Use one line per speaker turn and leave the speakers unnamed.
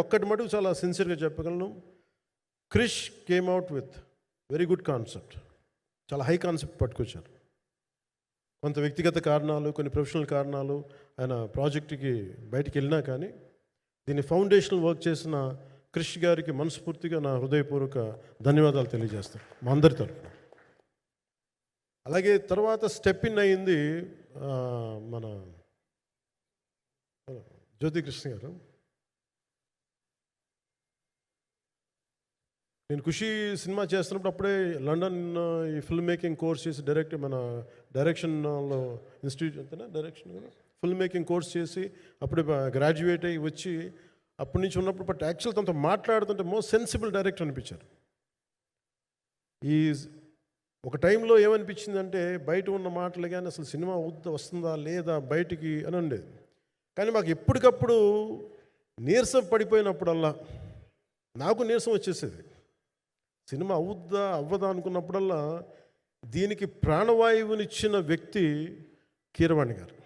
ఒక్కటి మటుకు చాలా సిన్సియర్గా చెప్పగలను. Krish came out with very good concept చాలా హై కాన్సెప్ట్ పట్టుకొచ్చారు. కొంత వ్యక్తిగత కారణాలు కొన్ని ప్రొఫెషనల్ కారణాలు ఆయన ప్రాజెక్టుకి బయటికి వెళ్ళినా కానీ దీన్ని ఫౌండేషనల్ వర్క్ చేసిన క్రిష్ గారికి మనస్ఫూర్తిగా నా హృదయపూర్వక ధన్యవాదాలు తెలియజేస్తాను మా అందరి తరఫున. అలాగే తర్వాత స్టెప్ ఇన్ అయింది మన జ్యోతి కృష్ణ గారు. నేను ఖుషి సినిమా చేస్తున్నప్పుడు అప్పుడే లండన్ ఈ ఫిల్మ్ మేకింగ్ కోర్స్ చేసి డైరెక్ట్ మన డైరెక్షన్లో ఇన్స్టిట్యూట్ అంతేనా? డైరెక్షన్ ఫిల్మ్ మేకింగ్ కోర్స్ చేసి అప్పుడే గ్రాడ్యుయేట్ అయ్యి వచ్చి అప్పటి నుంచి ఉన్నప్పుడు బట్ యాక్చువల్ తనతో మాట్లాడుతుంటే మోస్ట్ సెన్సిబుల్ డైరెక్టర్ అనిపించారు. ఈ ఒక టైంలో ఏమనిపించిందంటే బయట ఉన్న మాటలు కానీ అసలు సినిమా వద్ద వస్తుందా లేదా బయటికి అని ఉండేది. కానీ మాకు ఎప్పటికప్పుడు నీరసం పడిపోయినప్పుడల్లా నాకు నీరసం వచ్చేసేది. సినిమా అవుద్దా అవ్వదా అనుకున్నప్పుడల్లా దీనికి ప్రాణవాయువునిచ్చిన వ్యక్తి కీరవాణి గారు.